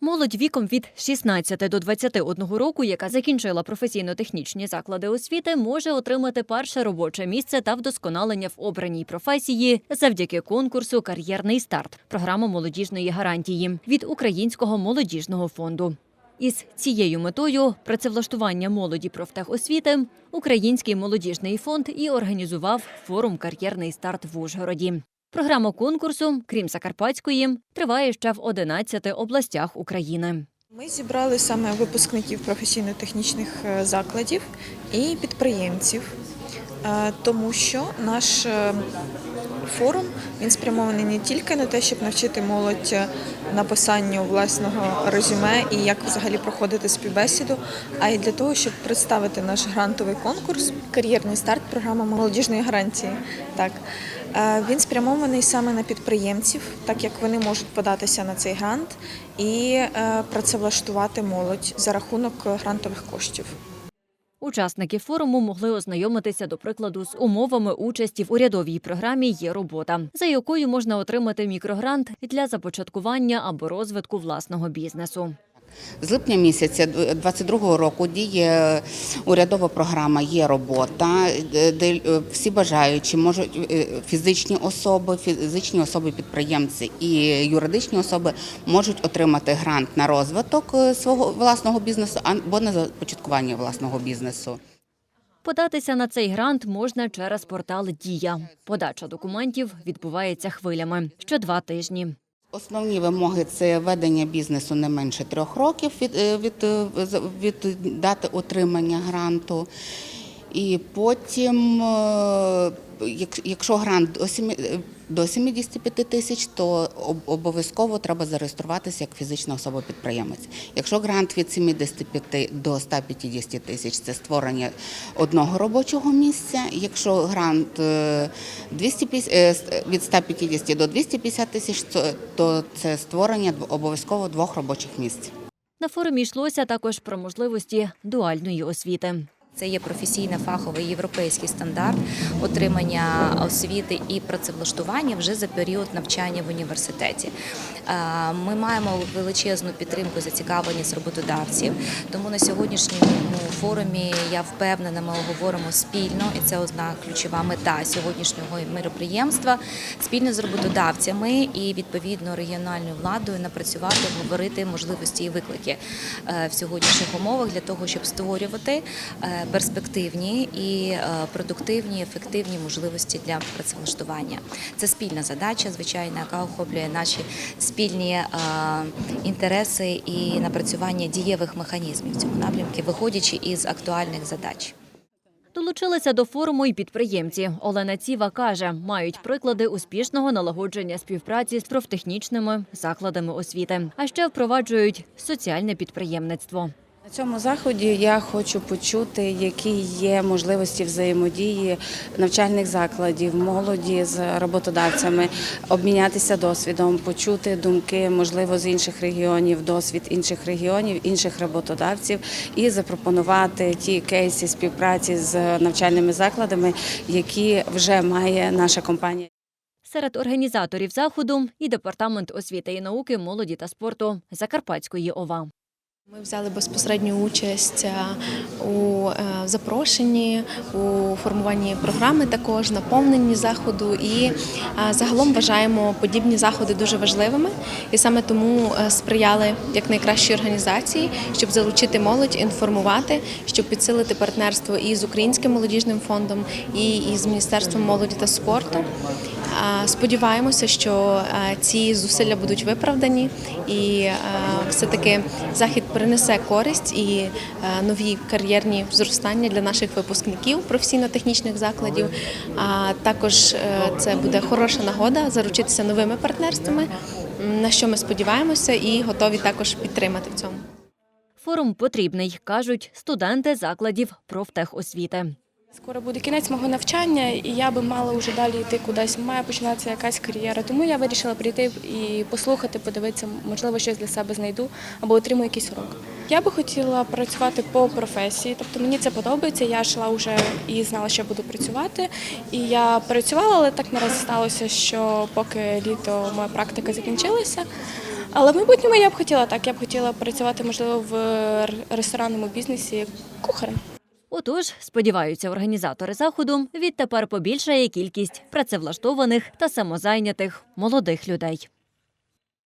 Молодь віком від 16 до 21 року, яка закінчила професійно-технічні заклади освіти, може отримати перше робоче місце та вдосконалення в обраній професії завдяки конкурсу Кар'єрний старт програма молодіжної гарантії від Українського молодіжного фонду. Із цією метою працевлаштування молоді профтехосвіти Український молодіжний фонд і організував форум Кар'єрний старт в Ужгороді. Програма конкурсу, крім Закарпатської, триває ще в 11 областях України. Ми зібрали саме випускників професійно-технічних е, закладів і підприємців, тому що наш е, форум він спрямований не тільки на те, щоб навчити молодь е, написанню власного резюме і як взагалі проходити співбесіду, а й для того, щоб представити наш грантовий конкурс Кар'єрний старт, програма молодіжної гарантії. Так. Е, Він спрямований саме на підприємців, так як вони можуть податися на цей грант і е, працевлаштувати молодь за рахунок грантових коштів. Учасники форуму могли ознайомитися, до прикладу, з умовами участі в урядовій програмі Є робота, за якою можна отримати мікрогрант для започаткування або розвитку власного бізнесу. З липня місяця 2022 року діє урядова програма Є робота, де е, всі бажаючі можуть е, фізичні особи, фізичні особи підприємці і юридичні особи можуть отримати грант на розвиток е, свого власного бізнесу або на започаткування власного бізнесу. Податися на цей грант можна через портал Дія. Подача документів відбувається хвилями ще два тижні. Основні вимоги це ведення бізнесу не менше трьох років від, е, від, е, від дати отримання гранту. І потім, е, як- якщо грант до сімі- е, до 75 тисяч, то обов'язково треба зареєструватися як фізична особа-підприємець. Якщо грант від 75 до 150 тисяч, це створення одного робочого місця. Якщо грант е, 250, е, від 150 до 250 тисяч, то- це створення обов'язково двох робочих місць. На форумі йшлося також про можливості дуальної освіти. Це є професійний фаховий європейський стандарт отримання освіти і працевлаштування вже за період навчання в університеті. Е, Ми маємо величезну підтримку зацікавленість роботодавців. Тому на сьогоднішньому форумі я впевнена, ми говоримо спільно, і це одна ключова мета сьогоднішнього мероприємства спільно з роботодавцями і відповідно регіональною владою напрацювати, говорити можливості і виклики е, в сьогоднішніх умовах для того, щоб створювати е, перспективні і е, продуктивні, ефективні можливості для працевлаштування. Це спільна задача, звичайно, яка охоплює наші спільні е, інтереси і напрацювання дієвих механізмів в цьому напрямку, виходячи із актуальних задач. Долучилися до форуму і підприємці. Олена Ціва каже, мають приклади успішного налагодження співпраці з профтехнічними закладами освіти, а ще впроваджують соціальне підприємництво. На цьому заході я хочу почути, які є можливості взаємодії навчальних закладів, молоді з роботодавцями, обмінятися досвідом, почути думки, можливо, з інших регіонів, досвід інших регіонів, інших роботодавців і запропонувати ті кейси співпраці з навчальними закладами, які вже має наша компанія. Серед організаторів заходу і департамент освіти і науки, молоді та спорту Закарпатської ОВА. Ми взяли безпосередню участь е, у е, запрошенні, у формуванні програми, також наповненні заходу. І е, загалом вважаємо подібні заходи дуже важливими. І саме тому сприяли як найкращій організації, щоб залучити молодь, інформувати, щоб підсилити партнерство і з Українським молодіжним фондом, і з Міністерством молоді та спорту. Сподіваємося, що ці зусилля будуть виправдані, і е, все-таки захід принесе користь і нові кар'єрні зростання для наших випускників професійно-технічних закладів. А також е, це буде хороша нагода заручитися новими партнерствами, на що ми сподіваємося, і готові також підтримати в цьому. Форум потрібний, кажуть студенти закладів профтехосвіти. Скоро буде кінець мого навчання, і я би мала вже далі йти кудись. Має починатися якась кар'єра. Тому я вирішила прийти і послухати, подивитися, можливо, щось для себе знайду або отримаю якийсь урок. Я би хотіла працювати по професії, тобто мені це подобається. Я йшла вже і знала, що буду працювати. І я працювала, але так наразі сталося, що поки літо моя практика закінчилася. Але в майбутньому я б хотіла так. Я б хотіла працювати, можливо, в ресторанному бізнесі кухарем. Отож, сподіваються організатори заходу, відтепер побільшає кількість працевлаштованих та самозайнятих молодих людей.